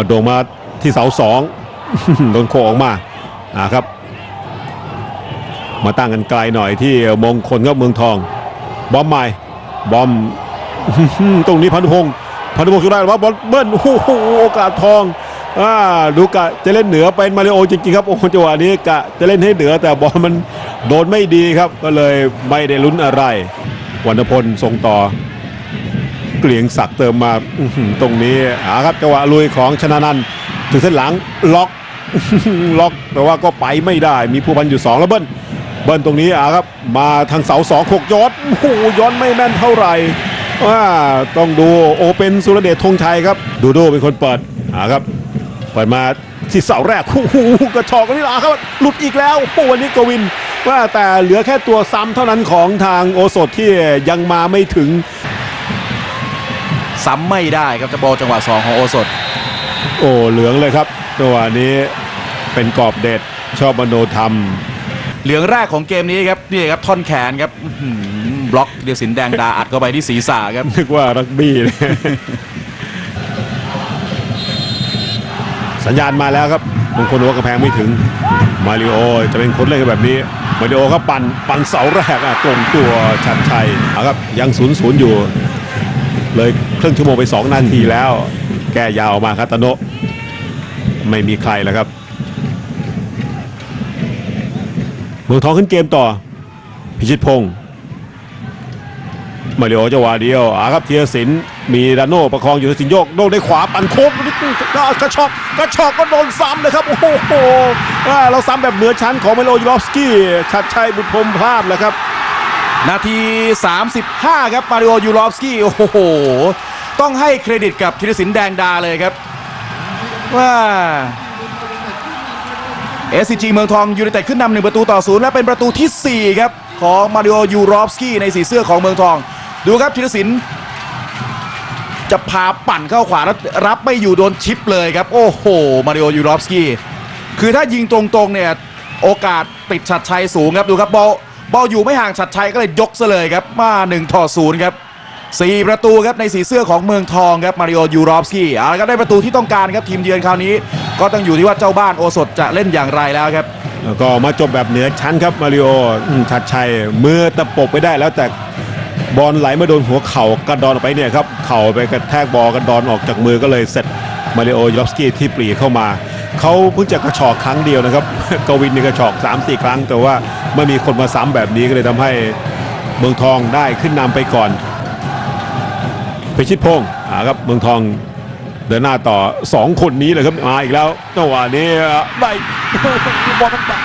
อโด่งมาที่เสาสองโดนโคออกมาอ่าครับ มาตั้งกันไกลหน่อยที่มงคลครับเมืองทอง บอมใหม่บอมตรงนี้พันธุพงศ์พันธุพงศ์คือได้หรือว่าบอลเบิ้ลโอ้โหโอกาสทองอ่าดูกะจะเล่นเหนือเป็นมาริโอจริงๆครับโอ้โหจังหวะนี้กะจะเล่นให้เหนือแต่บอลมันโดนไม่ดีครับ ก็เลยไม่ได้ลุ้นอะไรวรรณพลส่งต่อ เกลียงศักดิ์เติมมาตรงนี้หาครับจังหวะลุยของชนะนันท์ถึงเส้นหลังล็อกล็อกแต่ว่าก็ไปไม่ได้ มีผู้พันอยู่สองแล้วเบิ้ลเบิ้ลตรงนี้อะครับ มาทางเสาสองหกย้อนโอ้โหย้อนไม่แม่นเท่าไหร่ว่าต้องดูโอเป็นสุรเดชธงชัยครับ ดูโดเป็นคนเปิดอะครับเปิดมาที่เสาแรกโอ้โหกระชอกกันนี่ละครับหลุดอีกแล้วโอ้วันนี้กวินว่าแต่เหลือแค่ตัวซ้ำเท่านั้นของทางโอสถที่ยังมาไม่ถึง ซ้ำไม่ได้ครับจะบอลจังหวะ 2 ของโอสถ โอ้เหลืองเลยครับจังหวะนี้เป็นกรอบเด็ดชอบมโนธรรม เหลืองแรกของเกมนี้ครับนี่ครับท่อนแขนครับอื้อหือบล็อกเดียวสินแดงดาอัดเข้าไปที่ศีรษะครับ นึกว่ารักบี้เลย สัญญาณมาแล้วครับมงคลหัวกระแพงไม่ถึง มาริโอจะเป็นคนเล่นแบบนี้ มาริโอครับปั่นปั่นเสาแรกอะตรงตัวชัดชัยเอาครับยังศูนย์ศูนย์อยู่ เลยครึ่งชั่วโมงไป 2 นาทีแล้ว แก้ยาวออกมาครับตโนะไม่มีใครแล้วครับเมืองทองขึ้นเกมต่อ พิชิตพงศ์มาริโอจังหวะเดียวอาครับเทียสินมีดานโน่ประคองอยู่สินโยกโดนได้ขวาปั่นโค้งนิดนึงกระชอกกระชอกก็โดนซ้ำเลยครับ โอ้โหเราซ้ำแบบเหนือชั้นของเมโลยูรอฟสกี้ชัดชัยบุตรพรมพลาดแล้วครับ นาที 35 ครับ มาริโอยูรอฟสกี้ โอ้โห ต้องให้เครดิตกับธีรศิลป์แดงดาเลยครับ ว่า SCG เมืองทองยูไนเต็ดขึ้นนำหนึ่งประตูต่อศูนย์และเป็นประตูทีสี่4 ครับ ของมาริโอยูรอฟสกี้ในสีเสื้อของเมืองทอง ดูครับธีรศิลป์จะพาปั่นเข้าขวาแล้วรับไม่อยู่โดนชิปเลยครับ โอ้โห มาริโอยูรอฟสกี้ คือถ้ายิงตรงๆเนี่ย โอกาสติดชัดชัยสูงครับ ดูครับบอล บอลอยู่ไม่ห่างชัดชัยก็เลยยกซะเลยครับมา1ต่อ0ครับสี่ประตูครับในสีเสื้อของเมืองทองครับมาริโอยูรอฟสกี้เอาละครับได้ประตูที่ต้องการครับทีมเยือนคราวนี้ ก็ต้องอยู่ที่ว่าเจ้าบ้านโอสถจะเล่นอย่างไรแล้วครับแล้วก็มาจบแบบเหนือชั้นครับมาริโอชัดชัยมือตะปบไปได้แล้วแต่บอลไหลมาโดนหัวเข่ากระดอนออกไปเนี่ยครับเข่าไปกระแทกบอลกระดอนออกจากมือก็เลยเสร็จมาริโอยูรอฟสกี้ที่ปรีเข้ามา เขาเพิ่งจะกระชอกครั้งเดียวนะครับ กวินนี่กระชอก 3-4 ครั้ง แต่ว่าไม่มีคนมาซ้ำแบบนี้ก็เลยทำให้เมืองทองได้ขึ้นนำไปก่อนพิชิตพงศ์อ่าครับเมืองทองเดินหน้าต่อ 2 คนนี้เลยครับมาอีกแล้วจังหวะนี้ได้บอลมันดัก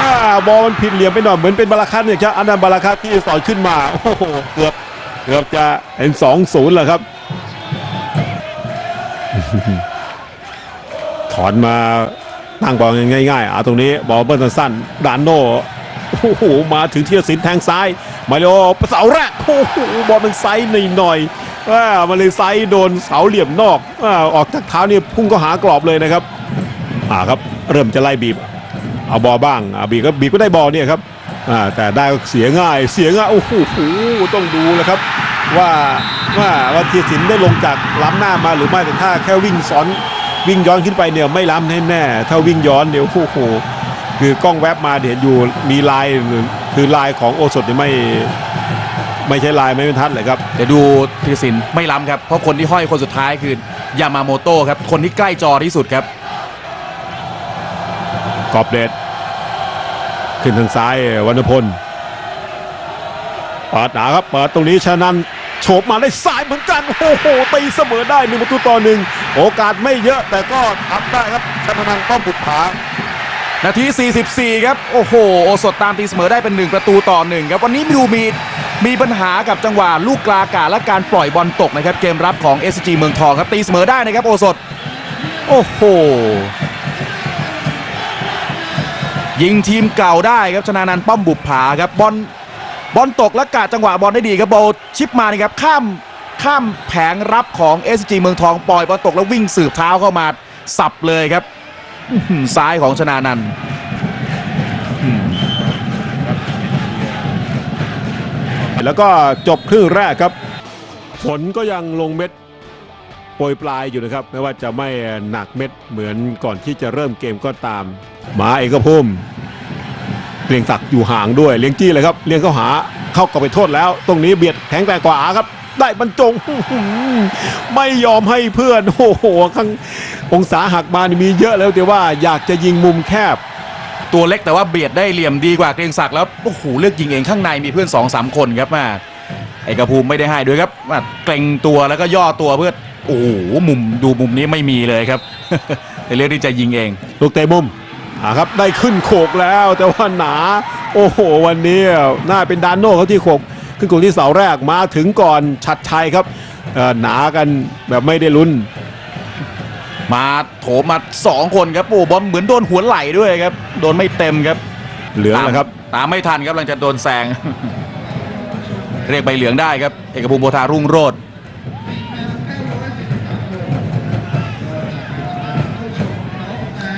อ่าบอลมันผิดเหลี่ยมไปหน่อยเหมือนเป็นบาราคัตเนี่ยครับอันนั้นบาราคัตที่สอนขึ้นมาโอ้โหเกือบเกือบจะเป็นสองศูนย์แหละครับ ถอนมาตั้งบอลง่ายๆอ่าตรงนี้บอลเบิ้ลสั้นๆดานโนโอ้โหมาถึงเทียสินแทงซ้ายมาริโอเสาแรกโอ้โหบอลมันไซส์หน่อยๆอ่ามันเลยไซส์โดนเสาเหลี่ยมนอกอ่าออกจากเท้านี่พุ่งก็หากรอบเลยนะครับอ่าครับเริ่มจะไล่บีบเอาบอลบ้างอ่าบีบก็บีบก็ได้บอลเนี่ยครับอ่าแต่ได้ก็เสียง่ายเสียง่ายโอ้โหต้องดูเลยครับว่าว่าว่าเทียสินได้ลงจากล้ำหน้ามาหรือไม่แต่ถ้าแค่วิ่งซ้อน วิ่งย้อนขึ้นไปเนี่ยไม่ล้ำแน่ๆถ้าวิ่งย้อนเดี๋ยวโอ้โหคือกล้องแวบมาเดี๋ยวอยู่มีลายคือลายของโอสถเนี่ยไม่ไม่ใช่ลายไม่เป็นทัดเลยครับเดี๋ยวดูธีรศิลป์ไม่ล้ำครับเพราะคนที่ห้อยคนสุดท้ายคือยามาโมโต้ครับคนที่ใกล้จอที่สุดครับกอบเดชขึ้นทางซ้ายวรรณพลเปิดหนาครับเปิดตรงนี้ชนะนันท์ โฉบมาได้สายเหมือนกัน โอ้โหตีเสมอได้หนึ่งประตูต่อหนึ่งโอกาสไม่เยอะแต่ก็ทำได้ครับชนะนันท์ป้อมบุตผานาที 44 ครับ โอ้โห โอสดตามตีเสมอได้เป็น 1 ประตูต่อ 1 ครับ วันนี้ดูมีมีปัญหากับจังหวะลูกกลากาและการปล่อยบอลตกนะครับ เกมรับของ SG เมืองทองครับ ตีเสมอได้นะครับ โอสดโอ้โห ยิงทีมเก่าได้ครับชนะนันท์ป้อมบุปผาครับบอล บอลตกและกาดจังหวะบอลได้ดีครับบอลชิปมานี่ครับข้ามข้ามแผงรับของ SG เมืองทองปล่อยบอลตกแล้ววิ่งสืบเท้าเข้ามาสับเลยครับอื้อหือซ้ายของชนะนันท์แล้วก็จบครึ่งแรกครับ ฝนก็ยังลงเม็ดโปรยปลายอยู่นะครับไม่ว่าจะไม่หนักเม็ดเหมือนก่อนที่จะเริ่มเกมก็ตามหมาเอกภพ เลียงศักดิ์อยู่ห่างด้วยเลี้ยงจี้เลยครับเลี้ยงเข้าหาเข้ากลับไปโทษแล้ว ตรงนี้เบียดแข็งแกร่งกว่าครับ ได้บรรจงอื้อหือไม่ยอมให้เพื่อนโอ้โหข้างองศาหักมานี่มีเยอะแล้วแต่ว่าอยากจะยิงมุมแคบ ตัวเล็กแต่ว่าเบียดได้เหลี่ยมดีกว่าเกรียงศักดิ์แล้วโอ้โหเลือกยิงเองข้างในมีเพื่อน2อสามคนครับมาเอกภูมิไม่ได้ให้ด้วยครับมาเกรงตัวแล้วก็ย่อตัวเพื่อโอ้โหมุมดูมุมนี้ไม่มีเลยครับแต่เลือกที่จะยิงเอง ลูกเตะมุม อ่าครับได้ขึ้นโขกแล้วแต่ว่าหนา โอ้โห วันนี้น่าเป็นดานโน่เขาที่โขกขึ้นโขกที่เสาแรกมาถึงก่อนชัดชัยครับเอ่อหนากันแบบไม่ได้ลุ้น มาโถมมาสองคนครับโอ้บอลเหมือนโดนหัวไหล่ด้วยครับ โดนไม่เต็มครับ เหลืองนะครับ ตามไม่ทันครับหลังจากโดนแซงเรียกใบเหลืองได้ครับ เอกภูมิโพธารุ่งโรจน์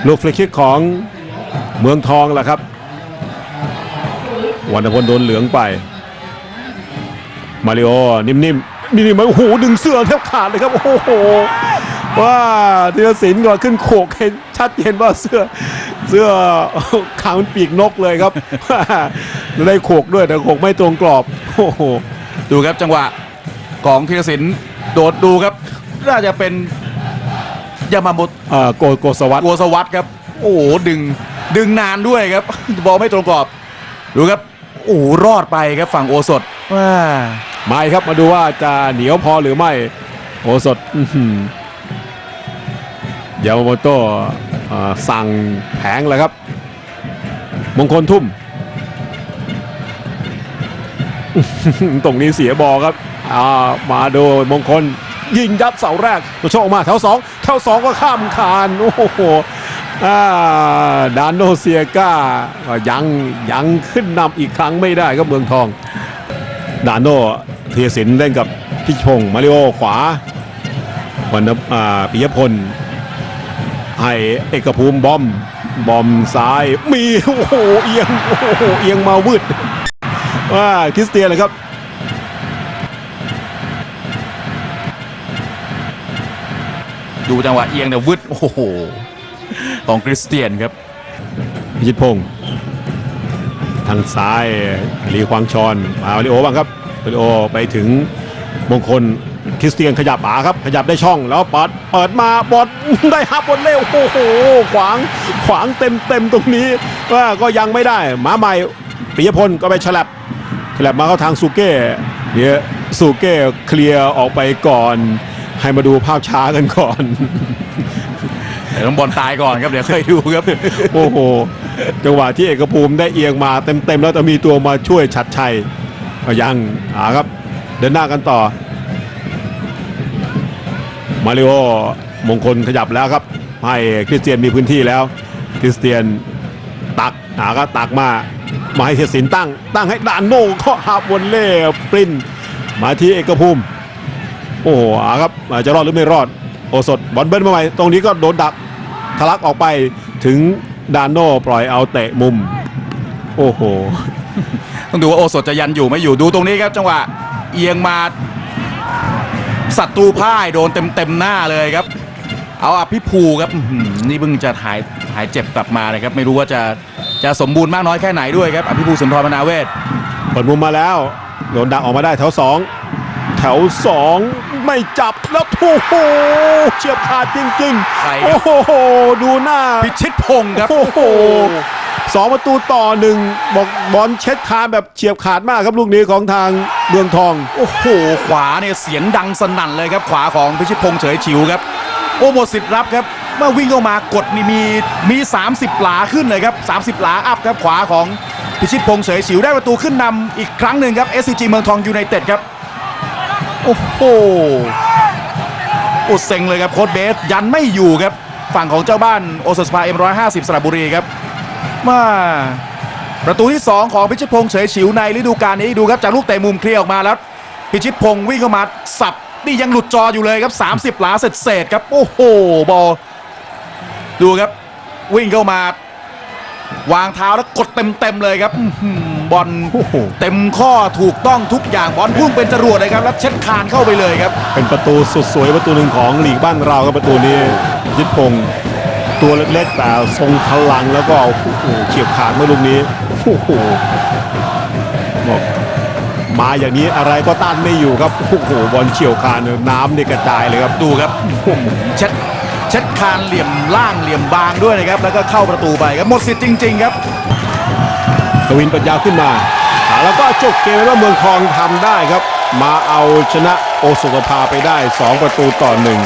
ลูกฟรีคิกของ เมืองทองแหละครับวรรณพลโดนเหลืองไป มาริโอ นิ่มๆนี่นี่มันโอ้โหดึงเสื้อแทบขาดเลยครับ โอ้โหว่าธีรศิลป์ก่อนขึ้นโขกเห็นชัดเจนว่าเสื้อเสื้อขางมันปีกนกเลยครับได้โขกด้วยแต่โขกไม่ตรงกรอบโอ้โหดูครับจังหวะของธีรศิลป์โดดดูครับ น่าจะเป็นยามาโมเอ่อโกโกสวัสดกัวสวัสดครับ โอ้โหดึง ดึงนานด้วยครับ บอลไม่ตรงกรอบ ดูครับโอ้รอดไปครับฝั่งโอสถว้าไม่ครับมาดูว่าจะเหนียวพอหรือไม่ โอสดยามาโมโตะสั่งแผงแล้วครับ มงคลทุ่ม ตรงนี้เสียบอครับอ่ามาดูมงคลยิงยัดเสาแรกตัวโชคออกมาแถวสองแถวสองก็ข้ามคาน โอ้โห ดานโนเซียก้ายังยังขึ้นนำอีกครั้งไม่ได้ครับเมืองทอง ดานโนเทียสินเล่นกับพิชงมาริโอขวาวันนอ่าปิยพลให้เอกภูมิบอมบอมซ้ายมีโอ้โหเอียงโอ้โหเอียงมาวืดว่าคริสเตียนเลยครับดูจังหวะเอียงเนี่ยวึดโอ้โห ของคริสเตียนครับ พิชิตพงศ์ทางซ้ายหลีควางชอนมามาริโอบ้างครับมาริโอไปถึงมงคลคริสเตียนขยับป๋าครับ ขยับได้ช่องแล้วปัดเปิดมาบอลได้ฮับบอลเร็วโอ้โหขวางขวางเต็มเต็มตรงนี้ว่าก็ยังไม่ได้หมาใหม่ปิยพลก็ไปฉลับฉลับมาเข้าทางซูเก้เดี๋ยวซูเก้เคลียร์ออกไปก่อน ให้มาดูภาพช้ากันก่อน เดี๋ยวต้องบอลตายก่อนครับเดี๋ยวค่อยดูครับ โอ้โห จังหวะที่เอกภูมิได้เอียงมาเต็มๆแล้วแต่มีตัวมาช่วยชัดชัยยังอ่าครับ เดินหน้ากันต่อ มาริโอมงคลขยับแล้วครับ ให้คริสเตียนมีพื้นที่แล้ว คริสเตียนตักหาก็ตักมามาให้เทยสินตั้ง ตั้งให้ดานโน่ก็หาบวนเล่ปรินมาที่เอกภูมิ โอ้โหอาครับจะรอดหรือไม่รอด โอสดบอลเบิ้ลมาใหม่ตรงนี้ก็โดนดัก ทะลักออกไปถึงดานโนปล่อยเอาเตะมุม โอ้โห ต้องดูว่าโอสถจะยันอยู่ไม่อยู่ดูตรงนี้ครับจังหวะเอียงมาศัตรูพ่ายโดนเต็มเต็มหน้าเลยครับ เอาอภิภูครับนี่เพิ่งจะหายหายเจ็บกลับมาเลยครับ ไม่รู้ว่าจะจะสมบูรณ์มากน้อยแค่ไหนด้วยครับอภิภูสุนทรมนาเวศเปิดมุมมาแล้วโดนดักออกมาได้แถวสองแถวสอง ไม่จับแล้วโอ้โหเฉียบขาดจริงใครๆ ครับ โอ้โห ดูหน้า พิชิตพงศ์ครับ โอ้โหสองประตูต่อหนึ่งบอกบอลเช็ดคานแบบเฉียบขาดมากครับลูกนี้ของทางเมืองทอง โอ้โห ขวาเนี่ยเสียงดังสนั่นเลยครับ ขวาของพิชิตพงษ์เฉยฉิวครับ โอ้หมดสิทธิ์รับครับเมื่อวิ่งเข้ามากดนี่มีมี 30 หลาขึ้นเลยครับ 30 หลาอัพครับขวาของพิชิตพงษ์เฉยฉิวได้ประตูขึ้นนำอีกครั้งหนึ่งครับ SCG เมืองทองยูไนเต็ดครับ โอ้โหโอ้เซ็งเลยครับโค้ดเบสยันไม่อยู่ครับ ฝั่งของเจ้าบ้านโอสถสภาเอ็มร้อยห้าสิบสระบุรีครับมาประตูที่ 2 ของพิชิตพงษ์เฉยฉิวในฤดูกาลนี้ดูครับจากลูกเตะมุมเคลียร์ออกมาแล้วพิชิตพงษ์วิ่งเข้ามาสับนี่ยังหลุดจออยู่เลยครับ 30 หลาเสร็จเศษครับ โอ้โห บอลดูครับ วิ่งเข้ามาวางเท้าแล้วกดเต็มๆเลยครับ บอลโอ้โหเต็มข้อถูกต้องทุกอย่างบอลพุ่งเป็นจรวดเลยครับแล้วเช็ดคานเข้าไปเลยครับ เป็นประตูสุดสวยประตูหนึ่งของลีกบ้านเราครับประตูนี้ยิดพงศ์ตัวเล็กๆแต่ทรงพลังแล้วก็โอ้โหเฉียบขาดเมื่อลูกนี้โอ้โหบอกมาอย่างนี้อะไรก็ต้านไม่อยู่ครับโอ้โหบอลเฉียวขาดเนี่ยน้ำเนี่ยกระจายเลยครับดูครับเช็ดเช็ดคานเหลี่ยมล่างเหลี่ยมบางด้วยนะครับ แล้วก็เข้าประตูไปครับหมดสิทธิ์จริง ๆ ครับ กวินปัญญาขึ้นมา แล้วก็จบเกมแล้วเมืองทองทำได้ครับ มาเอาชนะโอสุกภาไปได้ 2 ประตูต่อหนึ่ง